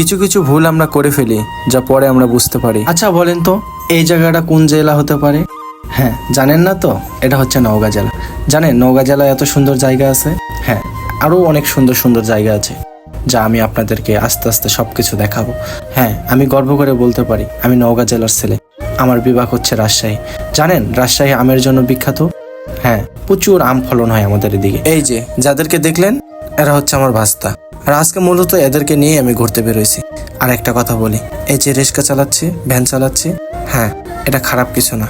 কিছু কিছু ভুল আমরা করে ফেলি, যা পরে আমরা বুঝতে পারি। আচ্ছা বলেন তো, এই জায়গাটা কোন জেলা হতে পারে? হ্যাঁ জানেন না তো? এটা হচ্ছে নওগাঁ জেলা। জানেন, নওগাঁ জেলায় এত সুন্দর জায়গা আছে? হ্যাঁ আরও অনেক সুন্দর সুন্দর জায়গা আছে, যা আমি আপনাদেরকে আস্তে আস্তে সব কিছু দেখাবো। হ্যাঁ আমি গর্ব করে বলতে পারি, আমি নওগাঁ জেলার ছেলে। আমার বিভাগ হচ্ছে রাজশাহী। জানেন, রাজশাহী আমের জন্য বিখ্যাত? হ্যাঁ প্রচুর আম ফলন হয় আমাদের এদিকে। এই যে, যাদেরকে দেখলেন, এরা হচ্ছে আমার ভাস্তা। আর আজকে মূলত এদেরকে নিয়ে আমি ঘুরতে বেরোইছি। আর একটা কথা বলি, এই যে রিক্সা চালাচ্ছি, ভ্যান চালাচ্ছি হ্যাঁ এটা খারাপ কিছু না।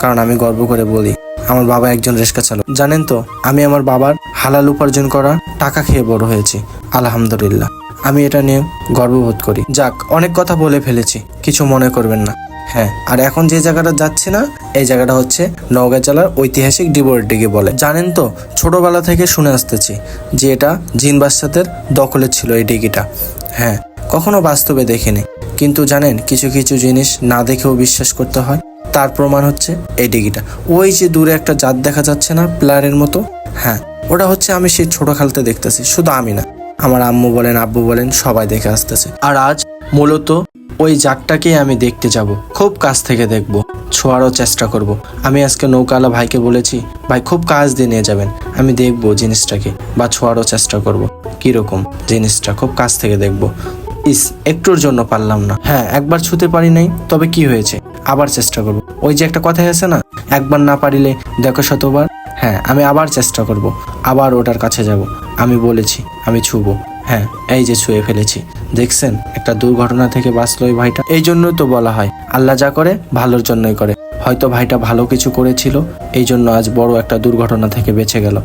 কারণ আমি গর্ব করে বলি, আমার বাবা একজন রিক্সা চালক। জানেন তো, আমি আমার বাবার হালাল উপার্জন করা টাকা খেয়ে বড় হয়েছি, আলহামদুলিল্লাহ। আমি এটা নিয়ে গর্ববোধ করি। যাক, অনেক কথা বলে ফেলেছি, কিছু মনে করবেন না। হ্যাঁ আর এখন যে জায়গাটা যাচ্ছি না, এই জায়গাটা হচ্ছে নওগাঁ জেলার ঐতিহাসিক ডিবোর্ডিকে বলে। জানেন তো, ছোটবেলা থেকে শুনে আসতেছি যে এটা জিন বাদশাদের দখলে ছিল এই ডিগিটা। হ্যাঁ কখনো বাস্তবে দেখিনি। কিন্তু জানেন, কিছু কিছু জিনিস না দেখেও বিশ্বাস করতে হয়। তার প্রমাণ হচ্ছে এই ডিগিটা। ওই যে দূরে একটা জাত দেখা যাচ্ছে না প্লেয়ারের মতো? হ্যাঁ ওটা হচ্ছে আমি সেই ছোট খালতে দেখতেছি, শুধু আমি না। আমার আম্মু বলেন, আব্বু বলেন, সবাই দেখে আসতেছে। আর আজ মূলত ওই জাতটাকেই আমি দেখতে যাব। খুব কাছ থেকে দেখব, ছোঁয়ারও চেষ্টা করব। আমি আজকে নৌকালা ভাইকে বলেছি, ভাই, খুব কাজ দিয়ে নিয়ে যাবেন। আমি দেখব জিনিসটাকে বা ছোঁয়ারও চেষ্টা করব। কীরকম জিনিসটা, খুব কাছ থেকে দেখব। ইস, একটুর জন্য পারলাম না। হ্যাঁ একবার ছুতে পারি নাই, তবে কি হয়েছে? আবার চেষ্টা করব। ওই যে একটা কথা আছে না, একবার না পারিলে দেখো শতবার। হ্যাঁ আমি আবার চেষ্টা করব, আবার ওটার কাছে যাব। আমি বলেছি, আমি ছুবো। হ্যাঁ এই যে ছুঁয়ে ফেলেছি। দেখছেন, একটা দুর্ঘটনা থেকে বাঁচলো ওই ভাইটা। এই জন্যই তো বলা হয়, আল্লাহ যা করে, ভালোর জন্যই করে। হয়তো ভাইটা ভালো কিছু করেছিল, এই জন্য আজ বড় একটা দুর্ঘটনা থেকে বেঁচে গেল।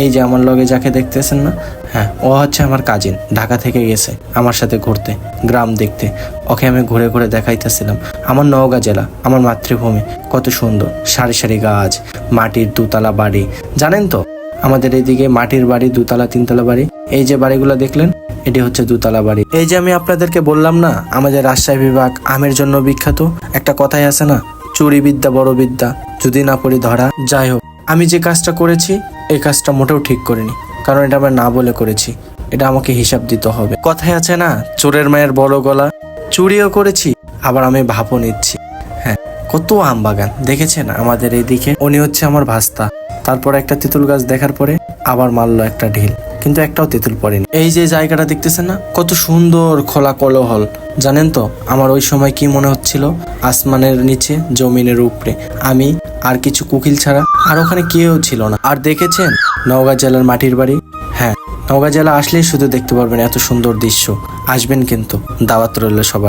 এই যে আমার লগে যাকে দেখতেছেন না হ্যাঁ ও হচ্ছে আমার কাজিন ঢাকা থেকে গেছে, আমার সাথে ঘুরতে, গ্রাম দেখতে। ওকে আমি ঘুরে ঘুরে দেখাইতেছিলাম। আমার নওগাঁ জেলা, আমার মাতৃভূমি, কত সুন্দর, সারি সারি গাছ, মাটির দুতলা বাড়ি। জানেন তো, আমাদের এইদিকে মাটির বাড়ি, দুতলা, তিনতলা বাড়ি এই যে বাড়িগুলো দেখলেন, এটি হচ্ছে দুতলা বাড়ি। এই যে আমি আপনাদেরকে বললাম না, আমাদের রাজশাহী বিভাগ আমের জন্য বিখ্যাত, একটা কথাই আছে না, চুরি বিদ্যা বড় বিদ্যা, যদি না পড়ি ধরা, যাই হোক। আমি যে কাজটা করেছি, এই কাজটা মোটেও ঠিক করিনি, কারণ এটা আমরা না বলে করেছি, এটা আমাকে হিসাব দিতে হবে। কথাই আছে না, চোরের মায়ের বড় গলা, চুরিও করেছি, আবার আমি ভাবও নিচ্ছি। হ্যাঁ কত আম বাগান, দেখেছেন আমাদের এইদিকে? উনি হচ্ছে আমার ভাস্তা, তারপর একটা তেঁতুল গাছ দেখার পরে আবার মারলো একটা ঢিল। কিন্তু একটাও তেঁতুল পড়েনি। এই যে জায়গাটা দেখতেছেন না? কত সুন্দর খোলা কলহল। জানেন তো, আমার ওই সময় কি মনে হচ্ছিল? আসমানের নিচে, জমিনের উপরে। আমি আর কিছু কুকিল ছাড়া আর ওখানে কেউ ছিল না। আর দেখেছেন? নওগাঁ জেলার মাটির বাড়ি? হ্যাঁ নওগাঁ জেলা আসলেই শুধু দেখতে পারবেন এত সুন্দর দৃশ্য। আসবেন কিন্তু, দাওয়াত রইল সবার।